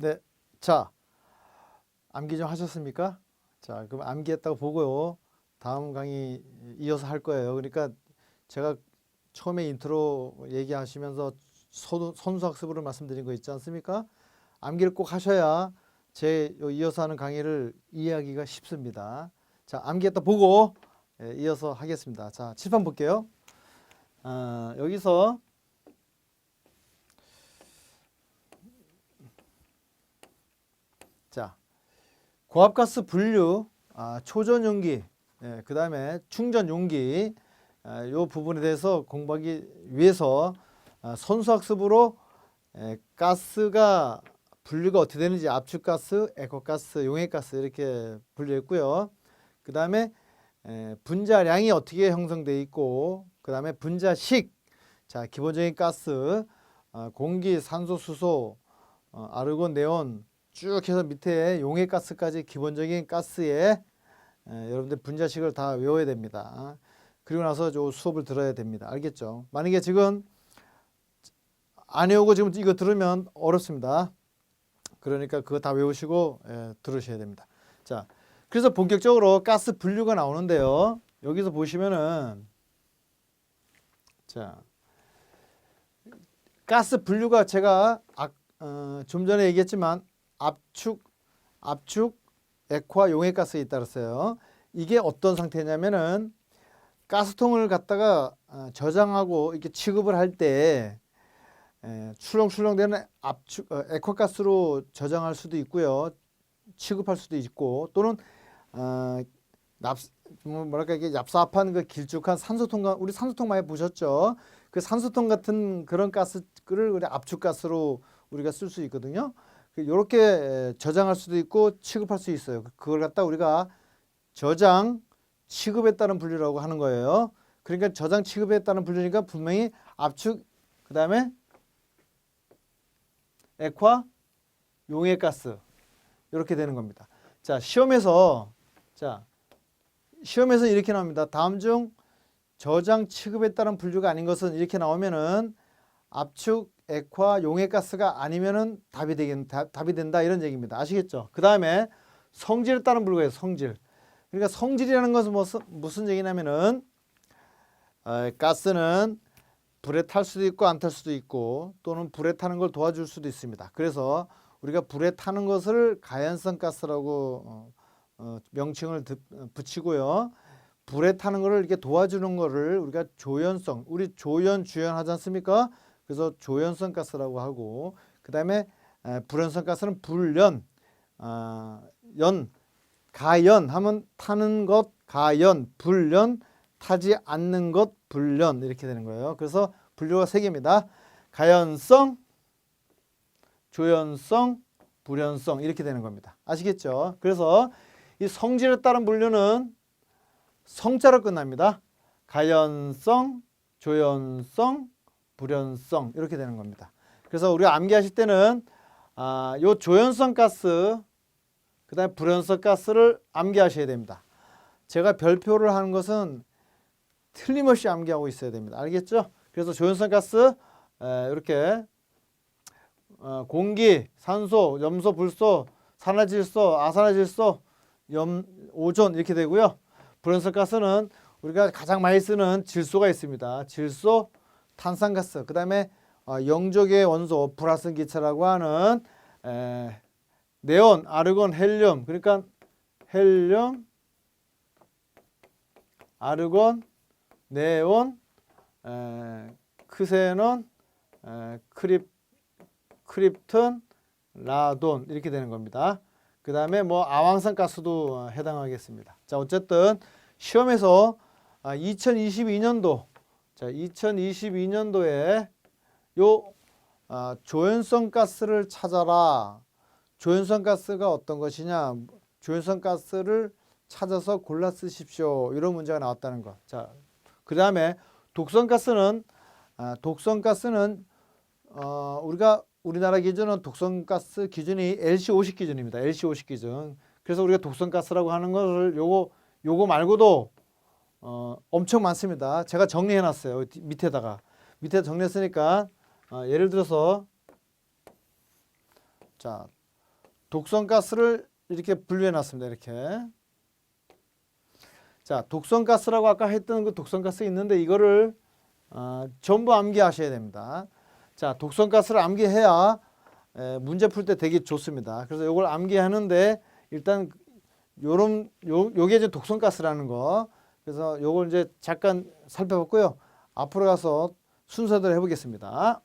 네. 자, 암기 좀 하셨습니까? 자, 그럼 암기했다고 보고요. 다음 강의 이어서 할 거예요. 그러니까 제가 처음에 인트로 얘기하시면서 선- 선수학습으로 말씀드린 거 있지 않습니까? 암기를 꼭 하셔야 제요 이어서 하는 강의를 이해하기가 쉽습니다. 자, 암기했다 보고 예, 이어서 하겠습니다. 자, 칠판 볼게요. 아, 여기서 자, 고압가스 분류, 아, 초전 용기, 예, 그 다음에 충전 용기, 아, 요 부분에 대해서 공부하기 위해서 아, 선수학습으로 예, 가스가 분류가 어떻게 되는지 압축가스, 에코가스, 용해가스 이렇게 분류했고요. 그 다음에 에, 분자량이 어떻게 형성돼 있고, 그 다음에 분자식, 자 기본적인 가스, 어, 공기, 산소, 수소, 어, 아르곤, 네온 쭉 해서 밑에 용해 가스까지 기본적인 가스에 에, 여러분들 분자식을 다 외워야 됩니다. 그리고 나서 저 수업을 들어야 됩니다. 알겠죠? 만약에 지금 안 외우고 지금 이거 들으면 어렵습니다. 그러니까 그거 다 외우시고 예, 들으셔야 됩니다. 자, 그래서 본격적으로 가스 분류가 나오는데요. 여기서 보시면은 자, 가스 분류가 제가 아, 어, 좀 전에 얘기했지만 압축, 압축, 액화, 용해가스에 그랬어요. 이게 어떤 상태냐면은 가스통을 갖다가 어, 저장하고 이렇게 취급을 할때 에, 출렁출렁되는 압축 어, 액화가스로 저장할 수도 있고요. 취급할 수도 있고 또는 어, 납 뭐, 뭐랄까 이게 얍삽한 그 길쭉한 산소통 우리 산소통 많이 보셨죠? 그 산소통 같은 그런 가스를 압축가스로 우리가 쓸 수 있거든요. 이렇게 저장할 수도 있고 취급할 수 있어요. 그걸 갖다 우리가 저장 취급했다는 분류라고 하는 거예요. 그러니까 저장 취급했다는 분류니까 분명히 압축 그 다음에 액화, 용해 가스 이렇게 되는 겁니다. 자 시험에서 자 시험에서 이렇게 나옵니다. 다음 중 저장 취급에 따른 분류가 아닌 것은 이렇게 나오면은 압축, 액화, 용해가스가 아니면은 답이 되긴 답, 답이 된다 이런 얘기입니다. 아시겠죠? 그 다음에 성질에 따른 있어요. 성질. 그러니까 성질이라는 것은 무슨 무슨 얘기냐면은 어, 가스는 불에 탈 수도 있고 안 탈 수도 있고 또는 불에 타는 걸 도와줄 수도 있습니다. 그래서 우리가 불에 타는 것을 가연성 가스라고 어, 어, 명칭을 드, 어, 붙이고요. 불에 타는 것을 이렇게 도와주는 것을 우리가 조연성, 우리 조연 주연 하지 않습니까? 그래서 조연성 가스라고 하고 그 다음에 불연성 가스는 불연, 아, 연, 가연 하면 타는 것 가연, 불연 타지 않는 것 불연 이렇게 되는 거예요. 그래서 분류가 세 개입니다. 가연성, 조연성, 불연성 이렇게 되는 겁니다. 아시겠죠? 그래서 이 성질에 따른 분류는 성자로 끝납니다. 가연성, 조연성, 불연성 이렇게 되는 겁니다. 그래서 우리가 암기하실 때는 아, 요 조연성 가스 그 다음에 불연성 가스를 암기하셔야 됩니다. 제가 별표를 하는 것은 틀림없이 암기하고 있어야 됩니다. 알겠죠? 그래서 조연성 가스 에, 이렇게 어, 공기, 산소, 염소, 불소, 산화질소, 아산화질소, 염, 오존 이렇게 되고요. 불연성 가스는 우리가 가장 많이 쓰는 질소가 있습니다. 질소, 탄산가스, 그 다음에 어, 영적의 원소 플러스 기체라고 하는 에, 네온, 아르곤, 헬륨 그러니까 헬륨, 아르곤, 네온, 에, 크세논, 에, 크립, 크립톤, 라돈 이렇게 되는 겁니다. 그 다음에 뭐 아황산 가스도 어, 해당하겠습니다. 자 어쨌든 시험에서 아, 2022년도 자 2022년도에 요 아, 조연성 가스를 찾아라. 조연성 가스가 어떤 것이냐? 조연성 가스를 찾아서 골라 쓰십시오. 이런 문제가 나왔다는 거. 자, 그 다음에 독성 가스는 아, 독성 가스는 어, 우리가 우리나라 기준은 독성 가스 기준이 LC50 기준입니다. LC50 기준. 그래서 우리가 독성 가스라고 하는 것을 요거 요거 말고도 어, 엄청 많습니다. 제가 정리해 놨어요. 밑에다가 밑에 정리했으니까 어, 예를 들어서 자 독성 가스를 이렇게 분류해 놨습니다. 이렇게. 자, 독성 가스라고 아까 했던 그 독성 가스 있는데 이거를 아, 전부 암기하셔야 됩니다. 자, 독성 가스를 암기해야 에, 문제 풀 때 되게 좋습니다. 그래서 이걸 암기하는데 일단 요런 요 요게 이제 독성 가스라는 거. 그래서 요걸 이제 잠깐 살펴봤고요. 앞으로 가서 순서대로 해보겠습니다.